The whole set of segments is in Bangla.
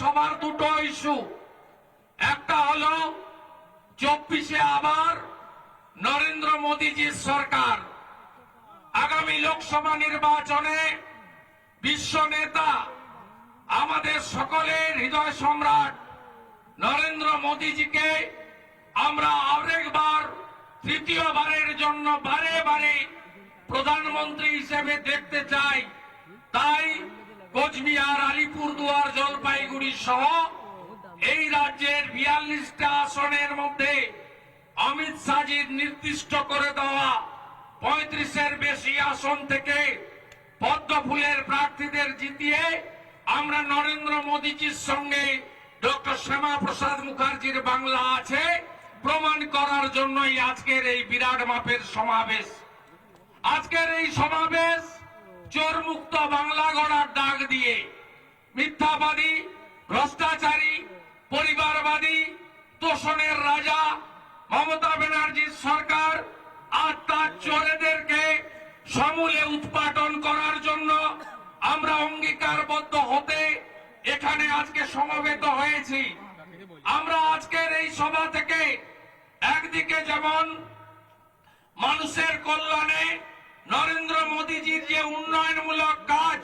সবার দুটো ইস্যু। একটা হলো, চব্বিশে আবার নরেন্দ্র মোদীজির সরকার। আগামী লোকসভা নির্বাচনে বিশ্ব নেতা, আমাদের সকলের হৃদয় সম্রাট নরেন্দ্র মোদীজিকে আমরা আরেকবার, তৃতীয়বারের জন্য বারে বারে প্রধানমন্ত্রী হিসেবে দেখতে চাই। তাই কোচবিহার, আলিপুরদুয়ার সহ এই রাজ্যের বিয়াল্লিশটা আসনের মধ্যে অমিত শাহজির নির্দিষ্ট করে দেওয়া পঁয়ত্রিশের বেশি আসন থেকে পদ্ম ফুলের প্রার্থীদের জিতিয়ে আমরা নরেন্দ্র মোদীজির সঙ্গে ডক্টর শ্যামা প্রসাদ মুখার্জির বাংলা আছে, প্রমাণ করার জন্যই আজকের এই বিরাট মাপের সমাবেশ। আজকের এই সমাবেশ চোর মুক্ত বাংলা গড়ার ডাক দিয়ে মিথ্যাবাদী ভ্রষ্টাচারী, পরিবারবাদী, তোষণের রাজা মমতা ব্যানার্জির সরকার আর তার চোরেদেরকে সমূলে উৎপাটন করার জন্য আমরা অঙ্গীকারবদ্ধ হতে এখানে আজকে সমবেত হয়েছি। আমরা আজকের এই সভা থেকে একদিকে যেমন মানুষের কল্যাণে নরেন্দ্র মোদীজির যে উন্নয়নমূলক কাজ,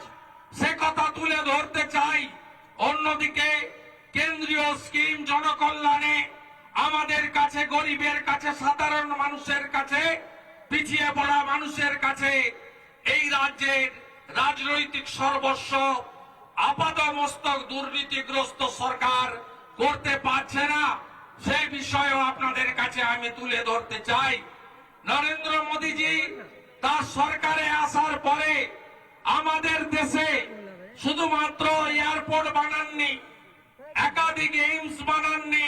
সে কথা তুলে ধরতে চাই। অন্যদিকে কেন্দ্রীয় স্কিম জনকল্যাণে আমাদের কাছে, গরিবের কাছে, সাধারণ মানুষের কাছে, পিছিয়ে পড়া মানুষের কাছে এই রাজ্যের রাজনৈতিক সর্বস্ব আপাতমস্তক দুর্নীতিগ্রস্ত সরকার করতে পারছে না, সেই বিষয়েও আপনাদের কাছে আমি তুলে ধরতে চাই। নরেন্দ্র মোদীজি, তার সরকারে আসার পরে আমাদের দেশে শুধুমাত্র এয়ারপোর্ট বানাননি, একাধিক এইমস বানাননি,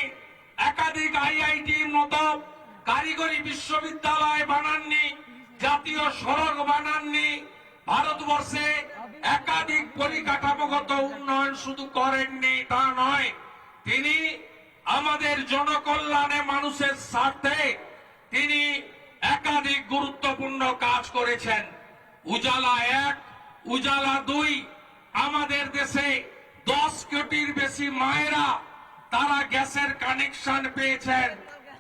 একাধিক আইআইটির মতো কারিগরি বিশ্ববিদ্যালয় বানাননি, জাতীয় সড়ক বানাননি। ভারতবর্ষে একাধিক পরিকাঠামোগত উন্নয়ন শুধু করেননি, তা নয়, তিনি আমাদের জনকল্যাণে মানুষের স্বার্থে তিনি একাধিক গুরুত্বপূর্ণ কাজ করেছেন। উজালা এক, উজালা দুই দেশে দশ কোটির বেশি মায়েরা তারা গ্যাসের কানেকশন পেয়েছেন,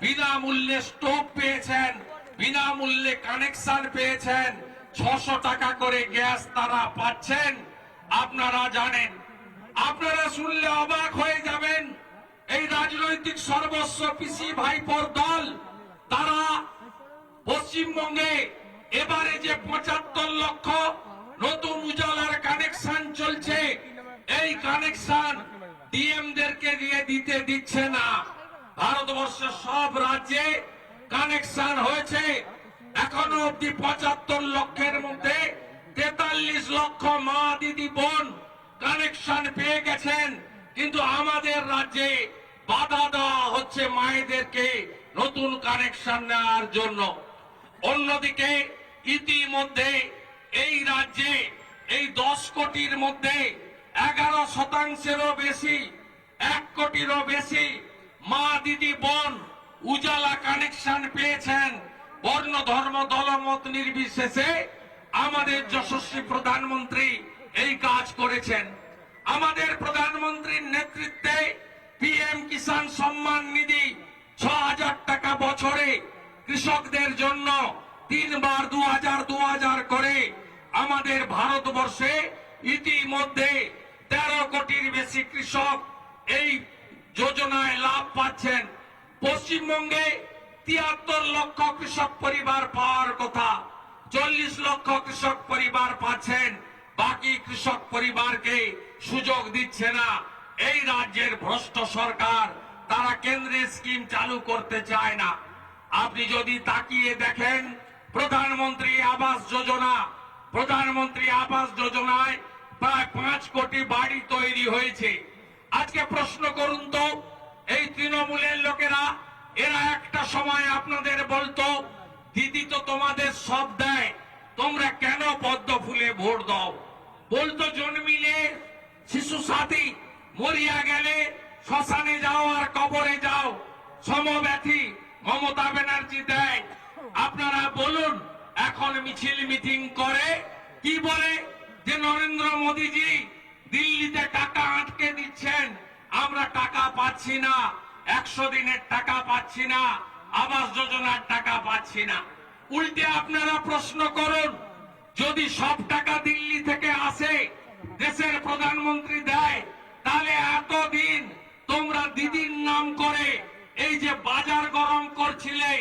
বিনামূল্যে স্টোভ পেয়েছেন, বিনামূল্যে কানেকশন পেয়েছেন। ছশো টাকা করে গ্যাস তারা পাচ্ছেন। আপনারা জানেন, আপনারা শুনলে অবাক হয়ে যাবেন, এই রাজনৈতিক সর্বস্ব পিসি ভাইপোর দল, তারা পশ্চিমবঙ্গে এবারে যে পঁচাত্তর লক্ষ নতুন উজালার কানেকশন চলছে এই কানেকশন ডিএমদেরকে দিয়ে দিতে দিচ্ছে না। ভারতবর্ষের সব রাজ্যে কানেকশন হয়েছে। এখনও অব্দি পঁচাত্তর লক্ষের মধ্যে তেতাল্লিশ লক্ষ মা দিদি বোন কানেকশন পেয়ে গেছেন। কিন্তু আমাদের রাজ্যে বাধা দেওয়া হচ্ছে মায়েদেরকে নতুন কানেকশন নেওয়ার জন্য। অন্যদিকে ইতিমধ্যে এই রাজ্যে এই দশ কোটির মধ্যে এগারো শতাংশেরও বেশি এক কোটিরও বেশি মা দিদি বোন উজালা কানেকশন পেয়েছেন বর্ণ, ধর্ম, দলমত নির্বিশেষে আমাদের যশস্বী প্রধানমন্ত্রী এই কাজ করেছেন। আমাদের প্রধানমন্ত্রীর নেতৃত্বে পিএম কিষাণ সম্মান নিধি ছ হাজার টাকা বছরে কৃষকদের জন্য তিনবার দু হাজার দু হাজার করে আমাদের ভারতবর্ষে ইতিমধ্যে তেরো কোটির বেশি কৃষক এই যোজনায় লাভ পাচ্ছেন। পশ্চিমবঙ্গে তিয়াত্তর লক্ষ কৃষক পরিবার পাওয়ার কথা। চল্লিশ লক্ষ কৃষক পরিবার পাচ্ছেন। বাকি কৃষক পরিবারকে সুযোগ দিচ্ছে না। এই রাজ্যের ভ্রষ্ট সরকার, তারা কেন্দ্রের স্কিম চালু করতে চায় না। আপনি যদি তাকিয়ে দেখেন, প্রধানমন্ত্রী আবাস যোজনা, প্রধানমন্ত্রী আবাস যোজনায় প্রায় পাঁচ কোটি বাড়ি তৈরি হয়েছে। আজকে প্রশ্ন করুন তো, এই তৃণমূলের লোকেরা, এরা একটা সময় আপনাদের বলতো, দিদি তো তোমাদের সব দেয়, তোমরা কেন পদ্ম ফুলে ভোট দাও? বলতো, জন্মিলে শিশু সাথী, মরিয়া গেলে শ্মশানে যাও আর কবরে যাও, সমব্যথী মমতা ব্যানার্জি দেয়। আপনারা বলুন, এখন মিছিল মিটিং করে, কি বলে যে নরেন্দ্র মোদীজি দিল্লিতে টাকা আটকে দিচ্ছেন, আমরা টাকা পাচ্ছি না। একশো দিনের টাকা পাচ্ছি না, আবাস যোজনার টাকা পাচ্ছি না। উল্টে আপনারা প্রশ্ন করুন, যদি সব টাকা দিল্লি থেকে আসে, দেশের প্রধানমন্ত্রী দেয়, তাহলে এতদিন তোমরা দিদির নাম করে এই যে বাজার গরম করছিলে,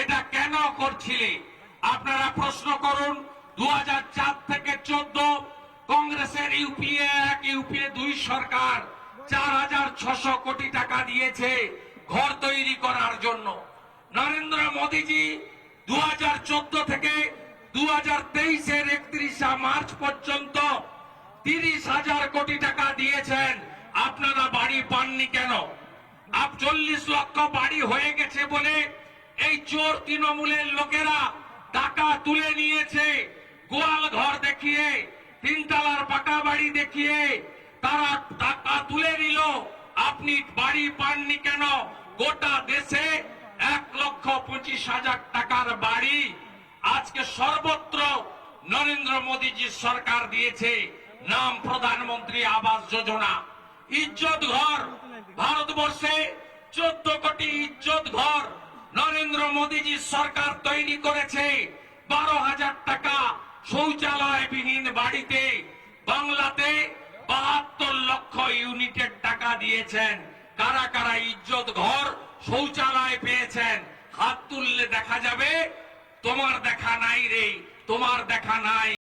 এটা কেন করছিলে? আপনারা প্রশ্ন করুন দু হাজার চার থেকে চোদ্দ কংগ্রেসের ইউপিএ এক ইউপিএ দুই সরকার চার হাজার ছশো কোটি টাকা দিয়েছে ঘর তৈরি করার জন্য। নরেন্দ্র মোদীজি দু হাজার চোদ্দ থেকে দু হাজার তেইশের একত্রিশা মার্চ পর্যন্ত তিরিশ হাজার কোটি টাকা দিয়েছেন। আপনারা বাড়ি পাননি কেন? আপ চল্লিশ লক্ষ বাড়ি হয়ে গেছে বলে এই চোর তৃণমূলের লোকেরা টাকা তুলে নিয়েছে। গোয়াল ঘর দেখিয়ে তিনতলার পাকা বাড়ি দেখিয়ে তারা টাকা তুলে নিল। আপনি বাড়ি পাননি কেন? গোটা দেশে এক লক্ষ পঁচিশ হাজার টাকার বাড়ি আজকে সর্বত্র নরেন্দ্র মোদীজির সরকার দিয়েছে। নাম প্রধানমন্ত্রী আবাস যোজনা। ইজ্জত ঘর ভারতবর্ষে চোদ্দ কোটি ইজ্জত ঘর নরেন্দ্র মোদীজির সরকার তৈরি করেছে। বারো হাজার টাকা শৌচালয় বিহীন বাড়িতে বাংলাতে বাহাত্তর লক্ষ ইউনিটের টাকা দিয়েছেন। কারা কারা ইজ্জত ঘর, শৌচালয় পেয়েছেন, হাত তুললে দেখা যাবে, তোমার দেখা নাই রে, তোমার দেখা নাই।